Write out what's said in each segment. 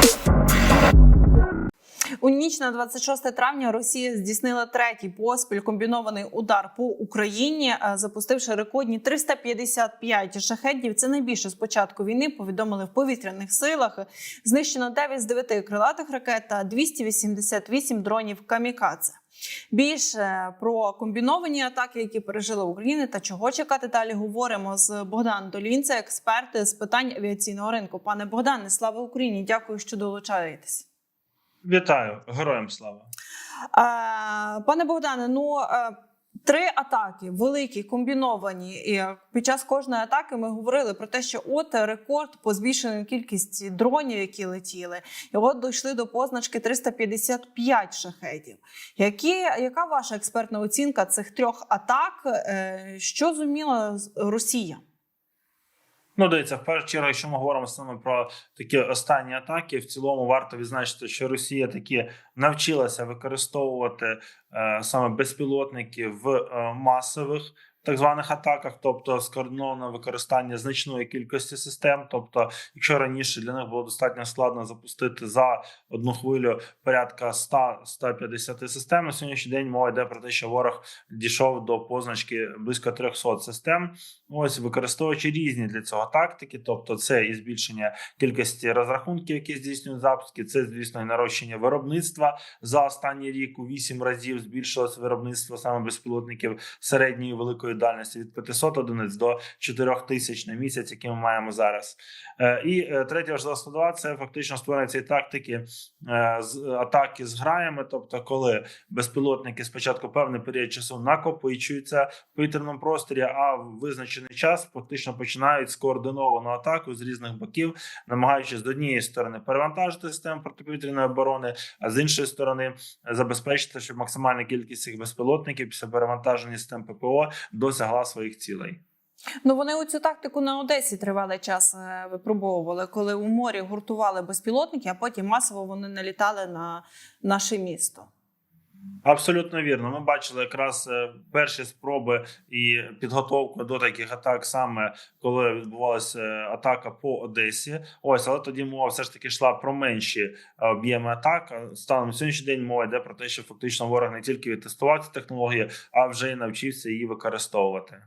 Yeah. У ніч на 26 травня Росія здійснила третій поспіль комбінований удар по Україні, е, запустивши рекордні 355 шахедів. Це найбільше з початку війни. Повідомили в повітряних силах. Знищено 9 з 9 крилатих ракет та 288 дронів камікадзе. Більше про комбіновані атаки, які пережила Україна, та чого чекати далі. Говоримо з Богданом Долінце, експерт з питань авіаційного ринку. Пане Богдане, слава Україні! Дякую, що долучаєтесь. Вітаю, героям слава. Пане Богдане, ну е, три атаки великі, комбіновані. І е, під час кожної атаки ми говорили про те, що от рекорд по збільшеній кількості дронів, які летіли, і от дійшли до позначки 355 шахедів. Які, яка ваша експертна оцінка цих трьох атак? Е, Що зуміла Росія? Ну, дивіться, в першу чергу, якщо ми говоримо саме про такі останні атаки, в цілому варто відзначити, що Росія таки навчилася використовувати е, саме безпілотники в е, масових. Так званих атаках, тобто скоординоване використання значної кількості систем. Тобто, якщо раніше для них було достатньо складно запустити за одну хвилю порядка 100-150 систем, на сьогоднішній день мова йде про те, що ворог дійшов до позначки близько 300 систем. Ось використовуючи різні для цього тактики, тобто це і збільшення кількості розрахунків, які здійснюють запуски, це звісно і нарощення виробництва за останній рік у 8 разів збільшилось виробництво саме безпілотників середньої великої дальності від 500 одиниць до 4000 на місяць, які ми маємо зараз. Е, І е, третя важлива складова це фактично створення цієї тактики е, з атаки з граями, тобто коли безпілотники спочатку певний період часу накопичуються в повітряному просторі, а в визначений час фактично починають скоординовану атаку з різних боків, намагаючись з однієї сторони перевантажити систему протиповітряної оборони, а з іншої сторони забезпечити, щоб максимальна кількість цих безпілотників після перевантаження систем ППО досягла своїх цілей. Ну вони у цю тактику на Одесі тривалий час е, випробовували, коли у морі гуртували безпілотники, а потім масово вони налітали на наше місто. Абсолютно вірно. Ми бачили якраз е, перші спроби і підготовку до таких атак, саме коли відбувалася е, атака по Одесі. Ось, але тоді мова все ж таки йшла про менші е, об'єми атак. Станом сьогоднішній день мова йде про те, що фактично ворог не тільки відтестував ці технології, а вже й навчився її використовувати.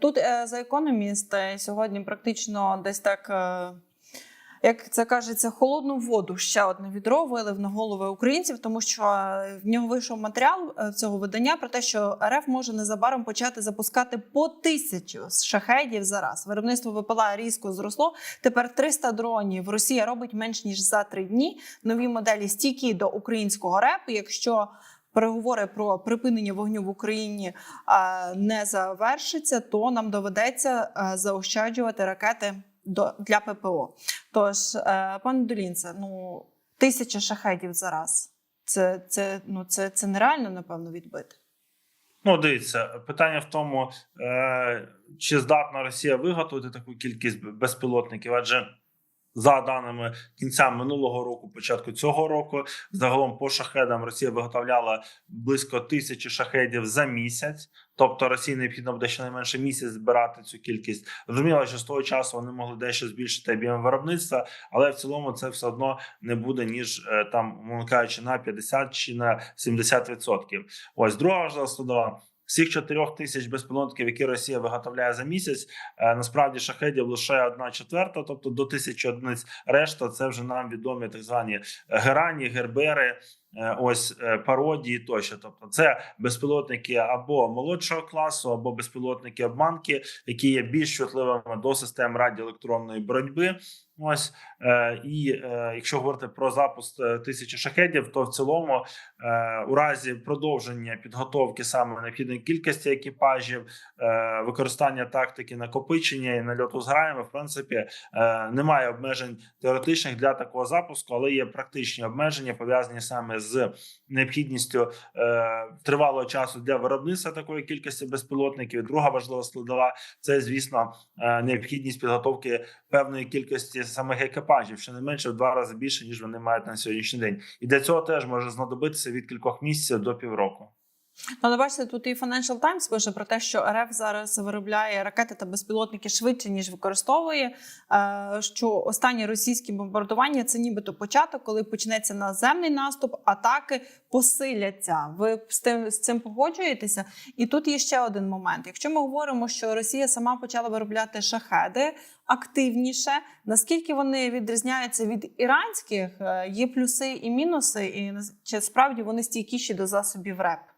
Тут за економіст сьогодні практично десь так. Як це кажеться, холодну воду ще одне відро вилив на голови українців, тому що е, в нього вийшов матеріал е, цього видання про те, що РФ може незабаром почати запускати по тисячу шахедів за раз. Виробництво ВПЛА різко зросло. Тепер 300 дронів Росія робить менш ніж за три дні. Нові моделі стійкі до українського репу. Якщо переговори про припинення вогню в Україні е, не завершиться, то нам доведеться заощаджувати ракети до для ППО. Тож, е, пане Долінце, ну тисяча шахедів за раз. Це, це, ну, це, це нереально, напевно, відбити. Ну, дивіться, питання в тому, е, чи здатна Росія виготовити таку кількість безпілотників, адже за даними кінця минулого року, початку цього року, загалом по шахедам Росія виготовляла близько тисячі шахедів за місяць. Тобто Росії необхідно буде щонайменше місяць збирати цю кількість. Зрозуміло, що з того часу вони могли дещо збільшити об'єм виробництва, але в цілому це все одно не буде ніж е, там, кажучи, на 50 чи на 70%. Ось друга важлива складова. Всіх чотирьох тисяч безпілотників, які Росія виготовляє за місяць, е, насправді шахедів лише одна четверта, тобто до тисячі одиниць. Решта це вже нам відомі так звані герані, гербери, е, ось е, пародії тощо. Тобто, це безпілотники або молодшого класу, або безпілотники обманки, які є більш чутливими до систем радіоелектронної боротьби. Ось е, і е, якщо говорити про запуск е, тисячі шахедів, то в цілому у разі продовження підготовки саме необхідної кількості екіпажів, використання тактики накопичення і нальоту з граями, в принципі, немає обмежень теоретичних для такого запуску, але є практичні обмеження пов'язані саме з необхідністю тривалого часу для виробництва такої кількості безпілотників. Друга важлива складова це, звісно, необхідність підготовки певної кількості самих екіпажів, менше в два рази більше ніж вони мають на сьогоднішній день, і для цього теж може знадобитися від кількох місяців до півроку. Але бачите, тут і Financial Times пише про те, що РФ зараз виробляє ракети та безпілотники швидше ніж використовує. е, Що останні російські бомбардування це нібито початок, коли почнеться наземний наступ, атаки посиляться. Ви з тим з цим погоджуєтеся? І тут є ще один момент. Якщо ми говоримо, що Росія сама почала виробляти шахеди активніше, наскільки вони відрізняються від іранських? Е, Є плюси і мінуси, і чи справді вони стійкіші до засобів РЕП?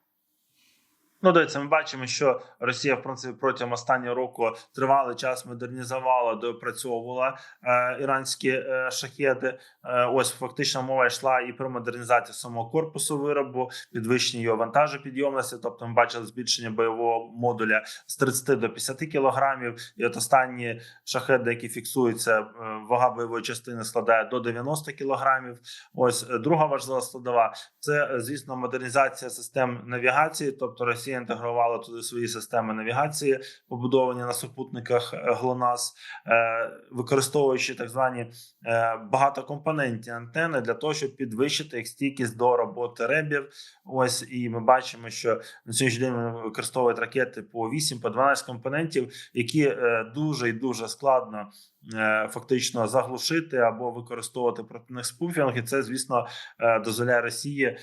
Ну, дивіться, ми бачимо, що Росія, в принципі, протягом останнього року тривалий час модернізувала, доопрацьовувала е, іранські е, шахеди. Е, ось фактично мова йшла і про модернізацію самого корпусу виробу, підвищення його вантажопідйомності. Тобто, ми бачили збільшення бойового модуля з 30 до 50 кілограмів. І от останні шахеди, які фіксуються, е, вага бойової частини складає до 90 кілограмів. Ось е, друга важлива складова це, е, звісно, модернізація систем навігації, тобто Росія інтегрувала туди свої системи навігації, побудовані на супутниках е, ГЛОНАСС, е, використовуючи так звані е, багатокомпонентні антени для того, щоб підвищити їх стійкість до роботи ребів. Ось і ми бачимо, що на сьогоднішній день використовують ракети по 8 по 12 компонентів, які дуже і дуже складно. Е, Фактично заглушити або використовувати проти них спуфінг, і це, звісно, е, дозволяє Росії е,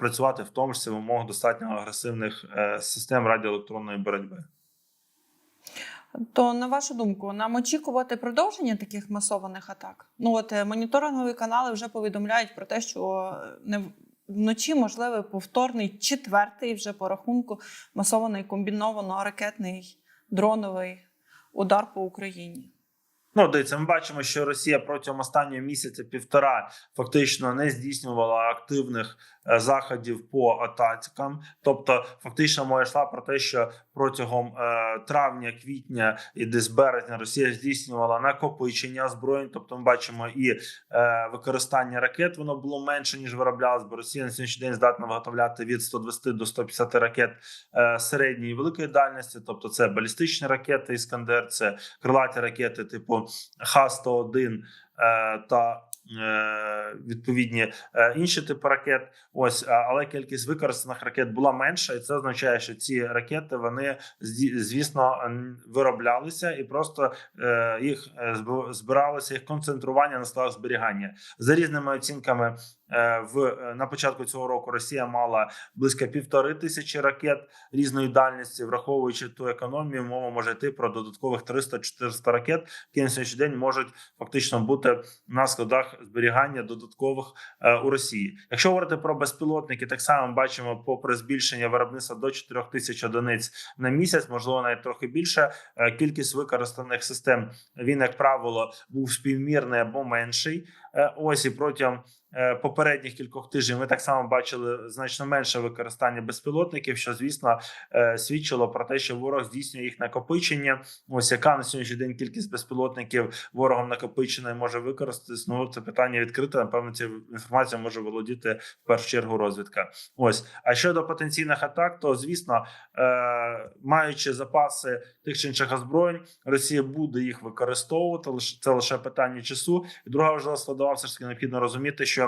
працювати в тому числі в умовах достатньо агресивних систем радіоелектронної боротьби. То на вашу думку, нам очікувати продовження таких масованих атак? Ну от моніторингові канали вже повідомляють про те, що не вночі можливий повторний четвертий вже по рахунку масований комбіновано ракетний дроновий удар по Україні. Ну, дивіться, ми бачимо, що Росія протягом останнього місяця півтора фактично не здійснювала активних заходів по атакам. Тобто, фактично мова йшла про те, що протягом е, травня, квітня і десь березня Росія здійснювала накопичення озброєнь. Тобто, ми бачимо і е, використання ракет воно було менше ніж вироблялось, бо Росія на сьогоднішній день здатна виготовляти від 120 до 150 ракет е, середньої і великої дальності. Тобто, це балістичні ракети Іскандер, це крилаті ракети типу Х-101 е, та е, відповідні е, інші типи ракет. Ось але кількість використаних ракет була менша, і це означає, що ці ракети вони звісно вироблялися і просто е, їх е, збиралося їх концентрування на складах зберігання за різними оцінками. Е, В е, на початку цього року Росія мала близько півтори тисячі ракет різної дальності, враховуючи ту економію, мова може йти про додаткових 300-400 ракет, на сьогоднішній день можуть фактично бути на складах зберігання додаткових е, у Росії. Якщо говорити про безпілотники, так само бачимо, попри збільшення виробництва до 4 тисяч одиниць на місяць, можливо, навіть трохи більше. Кількість використаних систем він, як правило, був співмірний або менший. Ось і протягом попередніх кількох тижнів ми так само бачили значно менше використання безпілотників, що звісно е, свідчило про те, що ворог здійснює їх накопичення. Ось яка на сьогоднішній день кількість безпілотників ворогом накопичена може використатись. Ну це питання відкрите. Напевно, ця інформація може володіти в першу чергу розвідка. Ось а щодо потенційних атак, то звісно, е, маючи запаси тих чи інших озброєнь, Росія буде їх використовувати. Це лише питання часу. І друга важлива складова все ж таки необхідно розуміти, що.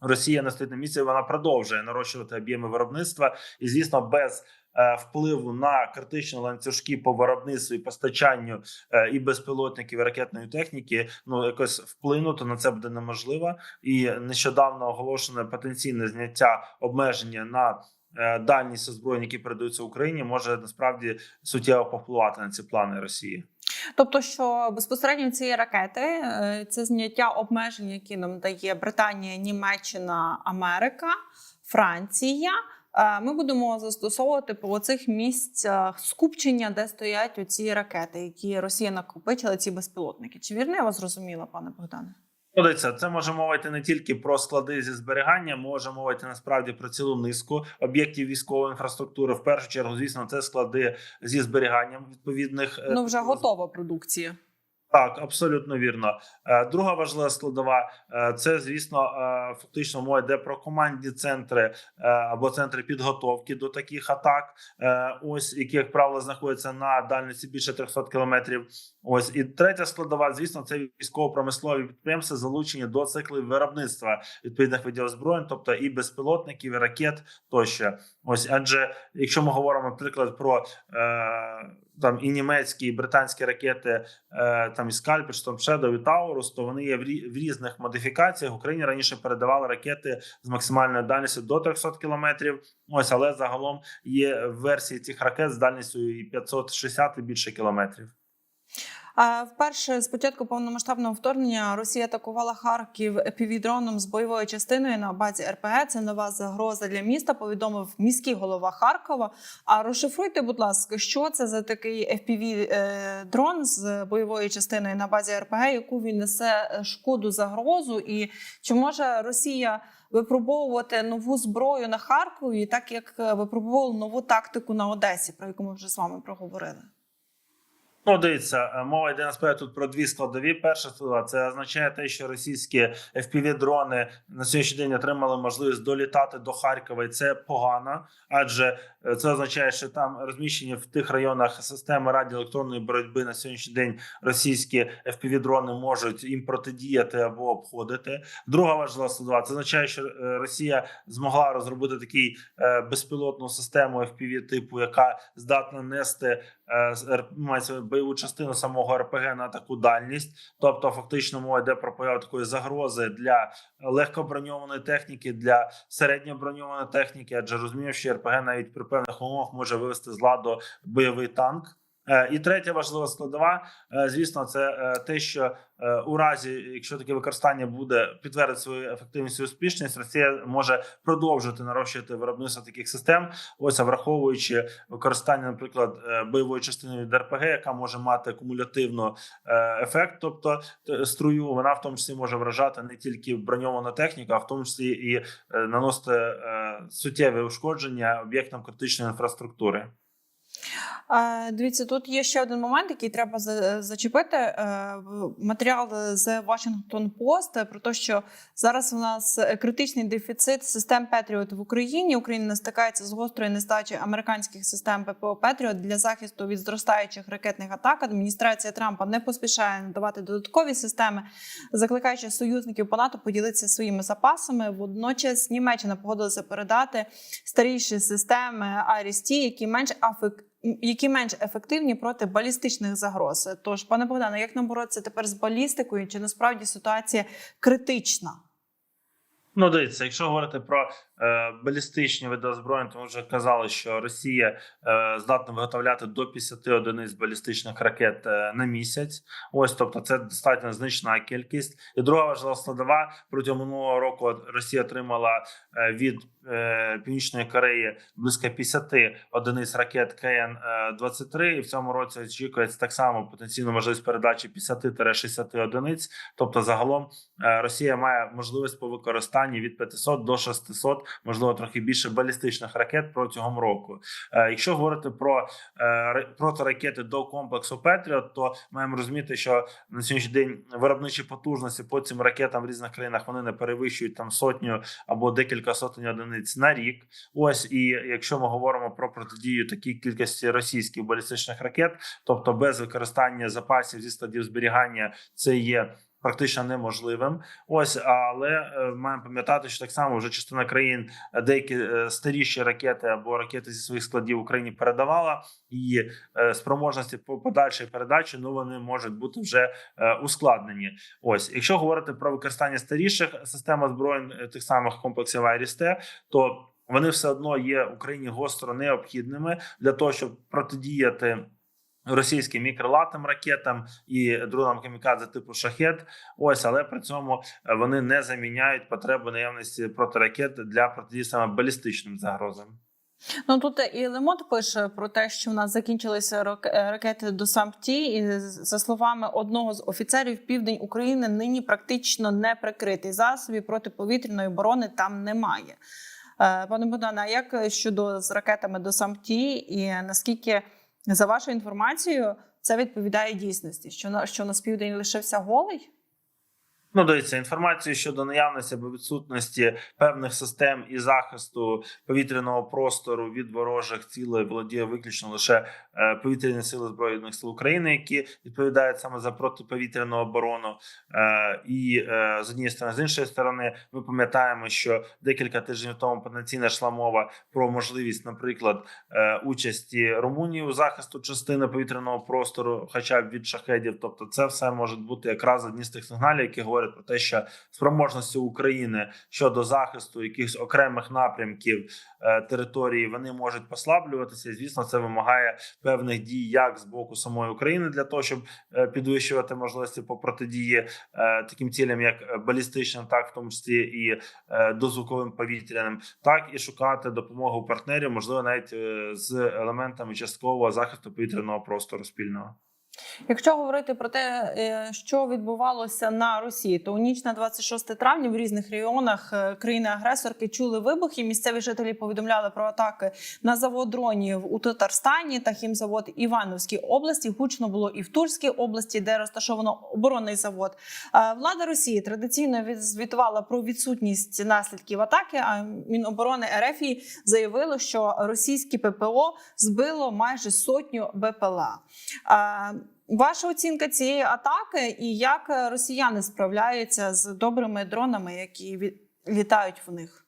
Росія на стоїть місці, вона продовжує нарощувати об'єми виробництва, і звісно, без е, впливу на критичні ланцюжки по виробництву і постачанню е, і безпілотників і ракетної техніки, ну якось вплинути на це буде неможливо. І нещодавно оголошене потенційне зняття обмеження на е, дальність озброєнь, які передаються Україні, може насправді суттєво повпливати на ці плани Росії. Тобто, що безпосередньо ці ракети е, це зняття обмежень, які нам дає Британія, Німеччина, Америка, Франція. Е, Ми будемо застосовувати по цих місцях скупчення, де стоять оці ракети, які Росія накопичила, ці безпілотники. Чи вірно я вас зрозуміла, пане Богдане? Ну, це може мовити не тільки про склади зі зберігання, може мовити насправді про цілу низку об'єктів військової інфраструктури. В першу чергу, звісно, це склади зі зберіганням відповідних е, Ну вже готова продукція. Так, абсолютно вірно. Е, Друга важлива складова е, це, звісно, е, фактично мова йде про командні центри або центри підготовки до таких атак. Ось які, як правило, знаходяться на дальності більше 300 кілометрів. Ось і третя складова, звісно, це військово-промислові підприємства, залучені до циклів виробництва відповідних видів озброєнь, тобто і безпілотників, і ракет тощо. Ось, адже якщо ми говоримо, наприклад, про там і німецькі, і британські ракети, е, там і Скальпер, там Shadow, і Таурус, то вони є в, рі- в різних модифікаціях. Україні раніше передавали ракети з максимальною дальністю до 300 кілометрів. Ось, але загалом є версії цих ракет з дальністю і 560 і більше кілометрів. Вперше з початку повномасштабного вторгнення Росія атакувала Харків півдроном з бойовою частиною на базі РПГ. Це нова загроза для міста. Повідомив міський голова Харкова. А розшифруйте, будь ласка, що це за такий fpv е, з бойовою частиною на базі РПГ, яку він несе е, шкоду загрозу, і чи може Росія випробовувати нову зброю на Харкові, так як е, випробували нову тактику на Одесі, про яку ми вже з вами проговорили? Ну, дивіться, е, мова йде насправді тут про дві складові. Перша складова це означає те, що російські fpv дрони на сьогоднішній день отримали можливість долітати до Харкова, і це погано, адже е, це означає, що там розміщені в тих районах системи радіоелектронної боротьби на сьогоднішній день російські fpv дрони можуть їм протидіяти або обходити. Друга важлива складова це означає, що е, Росія змогла розробити такий безпілотну систему FPV типу, яка здатна нести мається бойову частину самого РПГ на таку дальність. Тобто, фактично мова йде про появу такої загрози для легкоброньованої техніки, для середньоброньованої техніки, адже розумів, що РПГ навіть при певних умовах може вивести з ладу бойовий танк. Е, І третя важлива складова, е, звісно, це е, те, що у разі, якщо таке використання буде підтвердити свою ефективність і успішність, Росія може продовжувати нарощувати виробництво таких систем. Ось враховуючи використання, наприклад, бойової частини від РПГ, яка може мати кумулятивно е, ефект, тобто струю, вона в тому числі може вражати не тільки броньовану техніку, а в тому числі і наносити суттєві ушкодження об'єктам критичної інфраструктури. Дивіться, тут є ще один момент, який треба за- зачепити. Е, Матеріал з Washington Post про те, що зараз у нас критичний дефіцит систем Patriot в Україні. Україна стикається з гострою нестачею американських систем ППО Patriot для захисту від зростаючих ракетних атак. Адміністрація Трампа не поспішає надавати додаткові системи, закликаючи союзників по НАТО поділитися своїми запасами. Водночас Німеччина погодилася передати старіші системи IRIS-T, які менш афек- які менш ефективні проти балістичних загроз. Тож, пане Богдане, як нам боротися тепер з балістикою? Чи насправді ситуація критична? Ну, дивіться, якщо говорити про балістичні види озброєнь, то ми вже казали, що Росія е, здатна виготовляти до 50 одиниць балістичних ракет е, на місяць. Ось, тобто, це достатньо значна кількість. І друга важлива складова протягом минулого року Росія отримала е, від е, Північної Кореї близько 50 одиниць ракет КН 23 І в цьому році очікується так само потенційну можливість передачі 50-60 одиниць. Тобто, загалом е, Росія має можливість по використанні від 500 до 600, можливо, трохи більше балістичних ракет протягом року. Е, Якщо говорити про е, протиракети до комплексу Петріот, то маємо розуміти, що на сьогоднішній день виробничі потужності по цим ракетам в різних країнах вони не перевищують там сотню або декілька сотень одиниць на рік. Ось і якщо ми говоримо про протидію такій кількості російських балістичних ракет, тобто без використання запасів зі складів зберігання, це є. Практично неможливим, ось але е, маємо пам'ятати, що так само вже частина країн е, деякі е, старіші ракети або ракети зі своїх складів Україні передавала і спроможності по подальшої передачі, ну вони можуть бути вже ускладнені. Ось, якщо говорити про використання старіших систем озброєнь тих самих комплексів Айрісте, то вони все одно є Україні гостро необхідними для того, щоб протидіяти. Російським мікролатим ракетам і дронам камікадзе типу шахет. Ось, але при цьому е, вони не заміняють потребу наявності протиракет для протидії саме балістичним загрозам. Ну тут і Лемот пише про те, що в нас закінчилися рак- е, ракети до Сампті, і за словами одного з офіцерів, південь України нині практично не прикритий. Засобів протиповітряної оборони там немає. Е, Пане Богдане, а як щодо з ракетами до Сампті, і наскільки за вашою інформацією це відповідає дійсності, що на що на південь лишився голий. Ну, дивіться, інформацію щодо наявності або відсутності певних систем і захисту повітряного простору від ворожих цілей володіє виключно лише е, повітряні сили збройних сил України, які відповідають саме за протиповітряну оборону. Е, І е, з однієї сторони, з іншої сторони, ми пам'ятаємо, що декілька тижнів тому потенційно йшла мова про можливість, наприклад, участі Румунії у захисту частини повітряного простору, хоча б від шахедів. Тобто, це все може бути якраз одні з тих сигналів, які говорять про те, що спроможності України щодо захисту якихось окремих напрямків е, території вони можуть послаблюватися. І, звісно, це вимагає певних дій як з боку самої України для того, щоб е, підвищувати можливості по протидії е, таким цілям, як е, балістичним, так в тому числі і е, дозвуковим повітряним, так і шукати допомогу партнерів, можливо, навіть е, з елементами часткового захисту повітряного простору спільного. Якщо говорити про те, е, що відбувалося на Росії, то у ніч на 26 травня в різних регіонах е, країни-агресорки чули вибухи. Місцеві жителі повідомляли про атаки на завод дронів у Татарстані та хімзавод Івановській області. Гучно було і в Турській області, де розташовано оборонний завод. Е, Влада Росії традиційно від- звітувала про відсутність наслідків атаки. А Міноборони РФ заявило, що російське ППО збило майже сотню БПЛА. Ваша оцінка цієї атаки і як е, росіяни справляються з добрими дронами, які літають в них?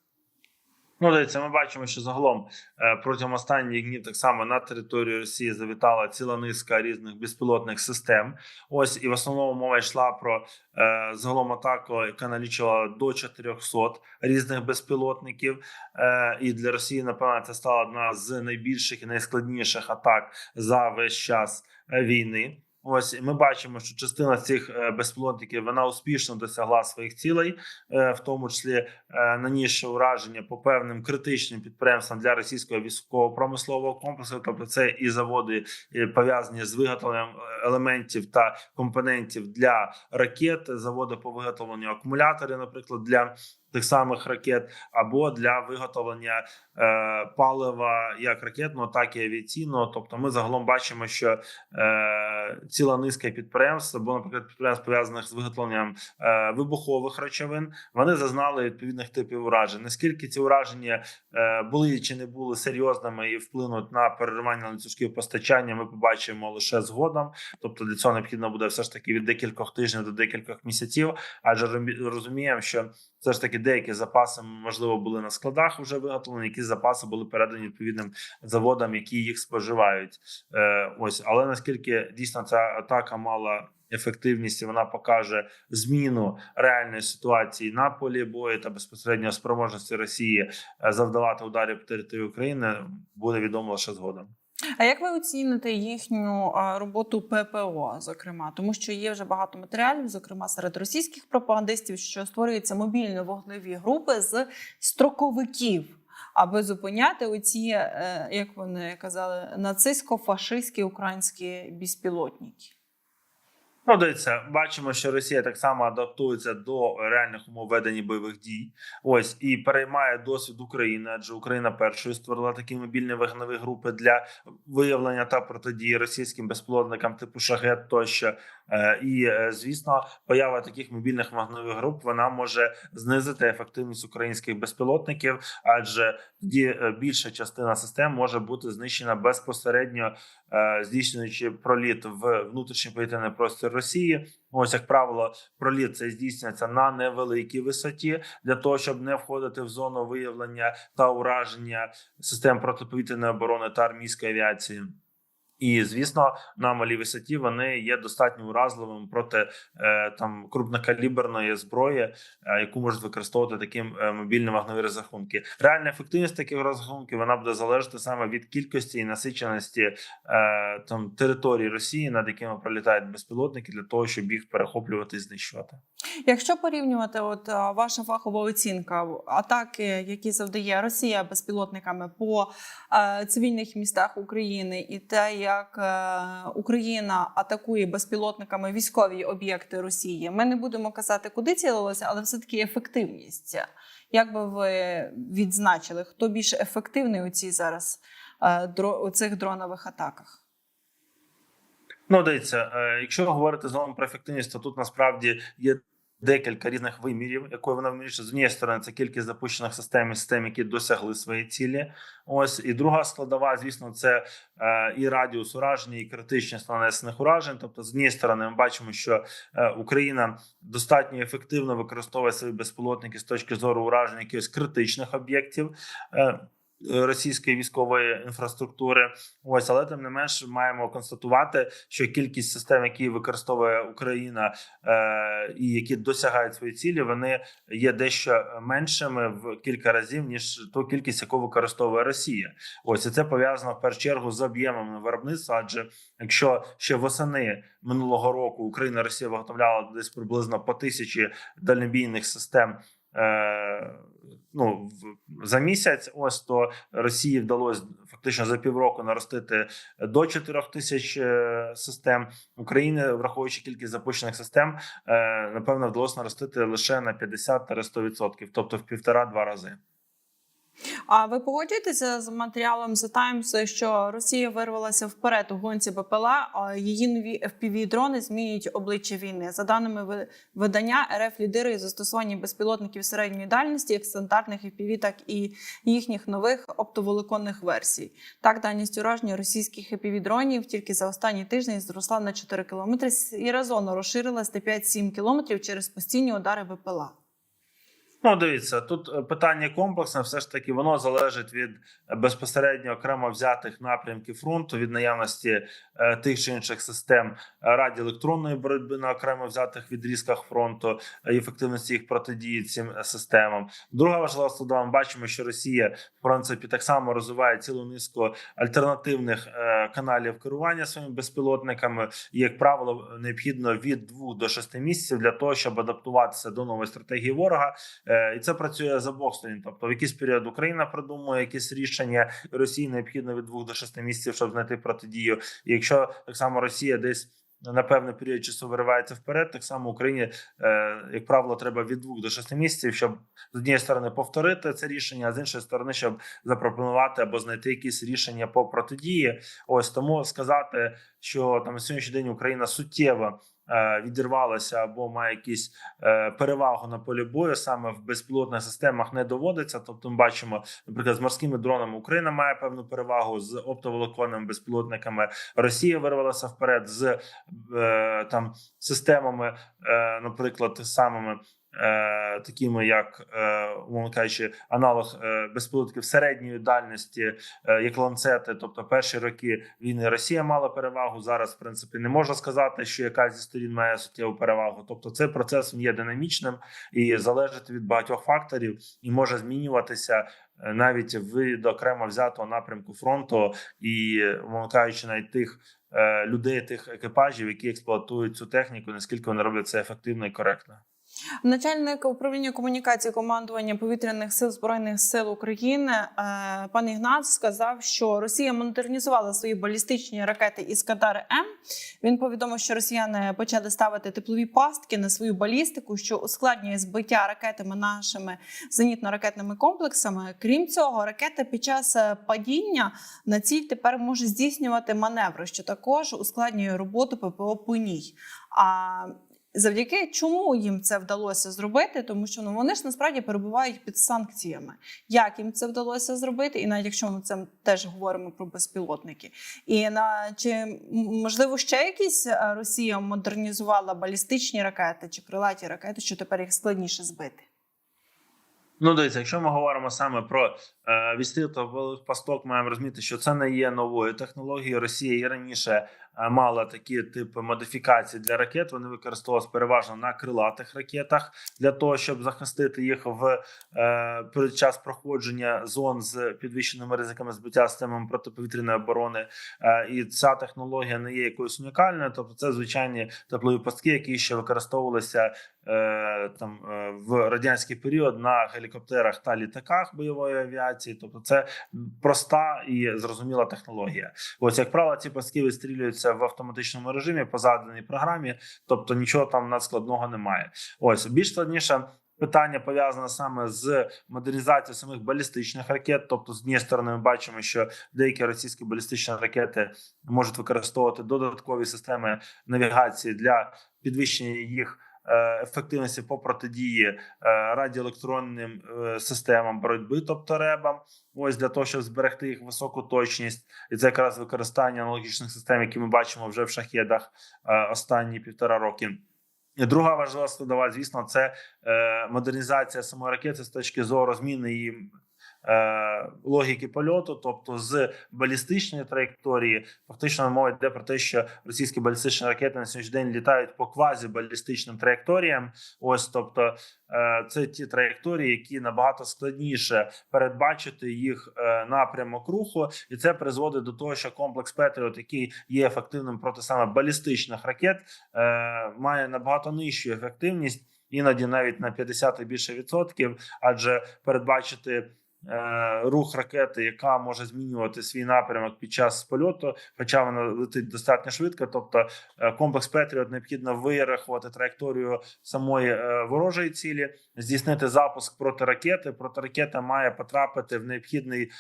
Ну, дивіться, ми бачимо, що загалом е, протягом останніх днів так само на територію Росії завітала ціла низка різних безпілотних систем. Ось і в основному мова йшла про е, загалом атаку, яка налічувала до 400 різних безпілотників. Е, і для Росії, напевно, це стала одна з найбільших і найскладніших атак за весь час е, війни. Ось ми бачимо, що частина цих е, безпілотників вона успішно досягла своїх цілей, е, в тому числі е, нанісши ураження по певним критичним підприємствам для російського військово-промислового комплексу. Тобто, це і заводи пов'язані з виготовленням елементів та компонентів для ракет, заводи по виготовленню акумуляторів, наприклад, для тих самих ракет, або для виготовлення е, палива як ракетного, так і авіаційного. Тобто, ми загалом бачимо, що е, ціла низка підприємств, або, наприклад, підприємств пов'язаних з виготовленням е, вибухових речовин, вони зазнали відповідних типів уражень. Наскільки ці ураження е, були чи не були серйозними і вплинуть на переривання ланцюжків постачання, ми побачимо лише згодом. Тобто для цього необхідно буде все ж таки від декількох тижнів до декількох місяців, адже розуміємо, що все ж таки деякі запаси можливо були на складах вже виготовлені, які запаси були передані відповідним заводам, які їх споживають. Е, ось, але наскільки дійсно ця атака мала ефективність, вона покаже зміну реальної ситуації на полі бою та безпосередньо спроможності Росії е, завдавати ударів по території України, буде відомо лише згодом. А як ви оціните їхню роботу ППО, зокрема, тому що є вже багато матеріалів, зокрема серед російських пропагандистів, що створюються мобільні вогневі групи з строковиків, аби зупиняти оці, е, як вони казали, нацистсько-фашистські українські безпілотники. Ну, дивіться, бачимо, що Росія так само адаптується до реальних умов ведення бойових дій. Ось і переймає досвід України, адже Україна першою створила такі мобільні вогневі групи для виявлення та протидії російським безпілотникам типу шахет тощо. Е, І е, звісно, поява таких мобільних вогневих груп вона може знизити ефективність українських безпілотників, адже тоді е, більша частина систем може бути знищена безпосередньо здійснюючи проліт в внутрішній повітряний простір Росії. Ось як правило, проліт це здійснюється на невеликій висоті для того, щоб не входити в зону виявлення та ураження систем протиповітряної оборони та армійської авіації. І звісно, на малій висоті вони є достатньо уразливими проти е, там крупнокаліберної зброї, е, яку можуть використовувати такі е, мобільні вогневі розрахунки. Реальна ефективність таких розрахунків вона буде залежати саме від кількості і насиченості там території Росії, над якими пролітають безпілотники, для того, щоб їх перехоплювати і знищувати. Якщо порівнювати, от ваша фахова оцінка атаки, які завдає Росія безпілотниками по цивільних містах України, і те, як е, Україна атакує безпілотниками військові об'єкти Росії, ми не будемо казати, куди цілилося, але все таки ефективність. Як би ви відзначили, хто більш ефективний у цій зараз е, у цих дронових атаках? Ну, дивіться, е, якщо говорити знову про ефективність, то тут насправді є декілька різних вимірів, якою вона вимірюється. З однієї сторони, це кількість запущених систем і систем, які досягли свої цілі. Ось і друга складова, звісно, це е, і радіус ураження, і критичність нанесених уражень. Тобто, з однієї сторони, ми бачимо, що е, Україна достатньо ефективно використовує свої безпілотники з точки зору ураження якихось критичних об'єктів. Російської військової інфраструктури, ось але тим не менш маємо констатувати, що кількість систем, які використовує Україна е, і які досягають свої цілі, вони є дещо меншими в кілька разів ніж ту кількість, яку використовує Росія. Ось і це пов'язано в першу чергу з об'ємами виробництва. Адже якщо ще восени минулого року Україна Росія виготовляла десь приблизно по тисячі дальнобійних систем. Е, ну за місяць, ось то Росії вдалося фактично за півроку наростити до 4 тисяч е, систем України, враховуючи кількість запущених систем, е, напевно, вдалося наростити лише на 50-100%, тобто в півтора-два рази. А ви погоджуєтеся з матеріалом The Times, що Росія вирвалася вперед у гонці БПЛА, а її нові fpv дрони змінюють обличчя війни. За даними ви- видання, РФ лідирує застосування безпілотників середньої дальності, як стандартних FPV, так і їхніх нових оптоволоконних версій. Так, дальність ураження російських fpv дронів тільки за останній тиждень зросла на 4 кілометри і разоно розширилась на 5-7 кілометрів через постійні удари БПЛА. Ну, дивіться, тут е, питання комплексне, все ж таки, воно залежить від е, безпосередньо окремо взятих напрямків фронту, від наявності е, тих чи інших систем е, радіоелектронної боротьби на окремо взятих відрізках фронту і ефективності їх протидії цим системам. Друга важлива складова, ми бачимо, що Росія в принципі так само розвиває цілу низку альтернативних е, каналів керування своїми безпілотниками. І, як правило, необхідно від 2 до 6 місяців для того, щоб адаптуватися до нової стратегії ворога. Е, І це працює з обох сторін. Тобто, в якийсь період Україна придумує якісь рішення, Росії необхідно від 2 до 6 місяців, щоб знайти протидію. І якщо так само Росія десь на певний період часу виривається вперед, так само Україні, е, як правило, треба від 2 до 6 місяців, щоб з однієї сторони повторити це рішення, а з іншої сторони, щоб запропонувати або знайти якісь рішення по протидії. Ось тому сказати, що там на сьогоднішній день Україна суттєво відірвалася або має якісь е, перевагу на полі бою саме в безпілотних системах не доводиться. Тобто, ми бачимо, наприклад, з морськими дронами Україна має певну перевагу з оптоволоконними безпілотниками. Росія вирвалася вперед з е, там системами, е, наприклад, самими. Е, такими як е, кажучи, аналог е, безпілотників середньої дальності, е, як ланцети. Тобто, перші роки війни Росія мала перевагу. Зараз, в принципі, не можна сказати, що якась зі сторін має суттєву перевагу. Тобто, цей процес він є динамічним і залежить від багатьох факторів, і може змінюватися е, навіть від окремо взятого напрямку фронту, і кажучи, навіть тих е, людей, тих екіпажів, які експлуатують цю техніку, наскільки вони роблять це ефективно і коректно. Начальник управління комунікації командування повітряних сил збройних сил України е, пан Ігнат сказав, що Росія модернізувала свої балістичні ракети Іскадар М. Він повідомив, що росіяни почали ставити теплові пастки на свою балістику, що ускладнює збиття ракетами нашими зенітно-ракетними комплексами. Крім цього, ракета під час е, падіння на ціль тепер може здійснювати маневри, що також ускладнює роботу ППО по ній. А Завдяки чому їм це вдалося зробити, тому що ну вони ж насправді перебувають під санкціями. Як їм це вдалося зробити, і навіть якщо ми це теж говоримо про безпілотники, і на чи можливо ще якісь е, Росія модернізувала балістичні ракети чи крилаті ракети, що тепер їх складніше збити? Ну, дивіться, якщо ми говоримо саме про е, відстріл та великих маємо розуміти, що це не є новою технологією. Росія і раніше е, мала такі типи модифікацій для ракет. Вони використовувалися переважно на крилатих ракетах для того, щоб захистити їх в е, час проходження зон з підвищеними ризиками збиття системами протиповітряної оборони. Е, і ця технологія не є якоюсь унікальною. Тобто, це звичайні теплові пастки, які ще використовувалися там в радянський період на гелікоптерах та літаках бойової авіації. Тобто, це проста і зрозуміла технологія. Ось як правило, ці пастки вистрілюються в автоматичному режимі по заданій програмі, тобто нічого там надскладного немає. Ось більш складніша питання пов'язане саме з модернізацією самих балістичних ракет. Тобто, з однієї сторони, ми бачимо, що деякі російські балістичні ракети можуть використовувати додаткові системи навігації для підвищення їх. Е, Ефективності по протидії е, радіоелектронним е, системам боротьби, тобто ребам, ось для того, щоб зберегти їх високу точність, і це якраз використання аналогічних систем, які ми бачимо вже в шахедах останні півтора роки. Друга важлива складова, звісно, це модернізація самої ракети з точки зору зміни її логіки польоту, тобто з балістичної траєкторії, фактично мова йде про те, що російські балістичні ракети на сьогоднішній день літають по квазібалістичним траєкторіям. Ось, тобто, е, це ті траєкторії, які набагато складніше передбачити їх е, напрямок руху, і це призводить до того, що комплекс Петріот, який є ефективним проти саме балістичних ракет, е, має набагато нижчу ефективність, іноді навіть на 50 і більше відсотків, адже передбачити. Е, Рух ракети, яка може змінювати свій напрямок під час польоту, хоча вона летить достатньо швидко. Тобто е, комплекс Петріот необхідно вирахувати траєкторію самої е, ворожої цілі, здійснити запуск проти ракети. Протиракета має потрапити в необхідний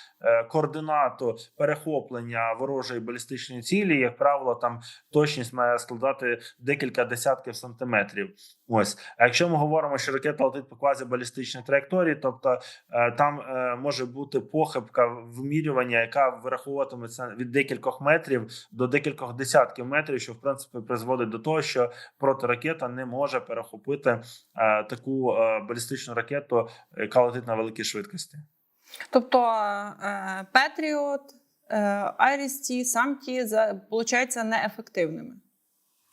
координату перехоплення ворожої балістичної цілі. Як правило, там точність має складати декілька десятків сантиметрів. Ось, а якщо ми говоримо, що ракета летить по квазібалістичній траєкторії, тобто там може бути похибка вимірювання, яка вираховуватиметься від декількох метрів до декількох десятків метрів, що в принципі призводить до того, що протиракета не може перехопити е, таку е, балістичну ракету, яка летить на великій швидкості. Тобто е, Петріот, Айріс-Ті, сам ті, виходить, неефективними.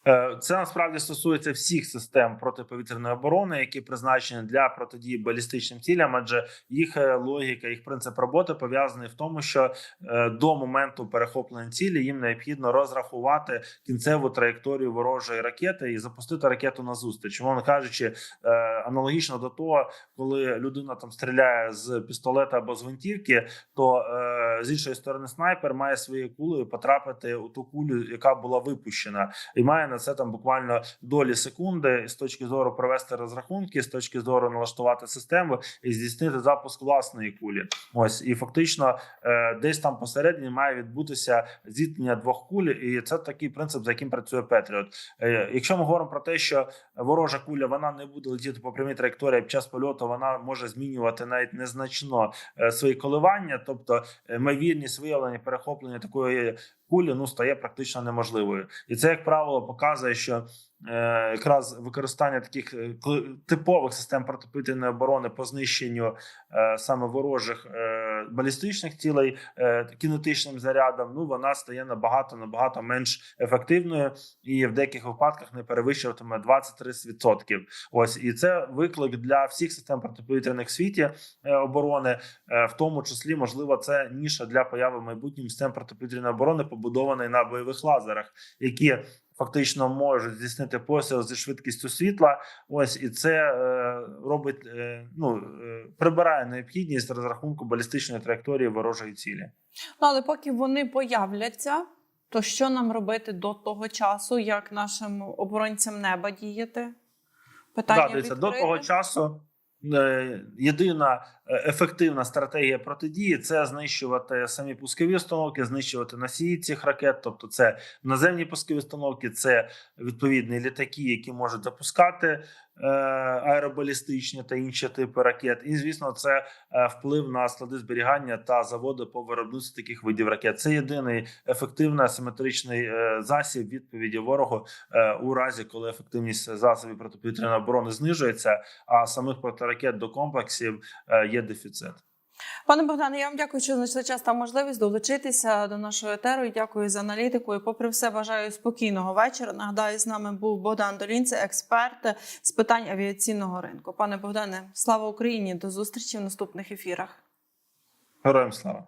Е, Це насправді стосується всіх систем протиповітряної оборони, які призначені для протидії балістичним цілям, адже їх е, логіка, їх принцип роботи пов'язаний в тому, що е, до моменту перехоплення цілі їм необхідно розрахувати кінцеву траєкторію ворожої ракети і запустити ракету на зустріч. Мовно кажучи, аналогічно до того, коли людина там стріляє з пістолета або з гвинтівки, то з іншої сторони снайпер має своєю кулею потрапити у ту кулю, яка була випущена, і має на це там буквально долі секунди з точки зору провести розрахунки, з точки зору налаштувати систему і здійснити запуск власної кулі. Ось і фактично е, десь там посередині має відбутися зіткнення двох куль, і це такий принцип, за яким працює Петріот. Е, Якщо ми говоримо про те, що ворожа куля вона не буде летіти по прямій траєкторії під час польоту, вона може змінювати навіть незначно е, свої коливання, тобто ймовірність виявлення перехоплення такої кулі ну стає практично неможливою, і це як правило показує, що якраз використання таких е, типових систем протиповітряної оборони по знищенню е, саме ворожих е, балістичних цілей е, кінетичним зарядом, ну вона стає набагато набагато менш ефективною і в деяких випадках не перевищуватиме 20-30%. Ось і це виклик для всіх систем протиповітряних світі е, оборони, е, в тому числі можливо це ніша для появи в майбутньому систем протиповітряної оборони, побудованої на бойових лазерах, які фактично можуть здійснити постріл зі швидкістю світла. Ось і це е, робить е, ну е, прибирає необхідність розрахунку балістичної траєкторії ворожої цілі. Ну, але поки вони появляться, то що нам робити до того часу, як нашим оборонцям неба діяти? Питання Да, дивіться, до того часу єдина е, ефективна стратегія протидії це знищувати самі пускові установки, знищувати носії цих ракет. Тобто, це наземні пускові установки, це відповідні літаки, які можуть запускати е, аеробалістичні та інші типи ракет. І звісно, це е, вплив на склади зберігання та заводи по виробництву таких видів ракет. Це єдиний ефективний асиметричний е, засіб відповіді ворогу е, у разі, коли ефективність засобів протиповітряної оборони знижується, а самих протиракет до комплексів е, є дефіцит. Пане Богдане, я вам дякую, що знайшли час та можливість долучитися до нашого етеру. І Дякую за аналітику. І попри все, бажаю спокійного вечора. Нагадаю, з нами був Богдан Долінце, експерт з питань авіаційного ринку. Пане Богдане, слава Україні! До зустрічі в наступних ефірах. Героям слава.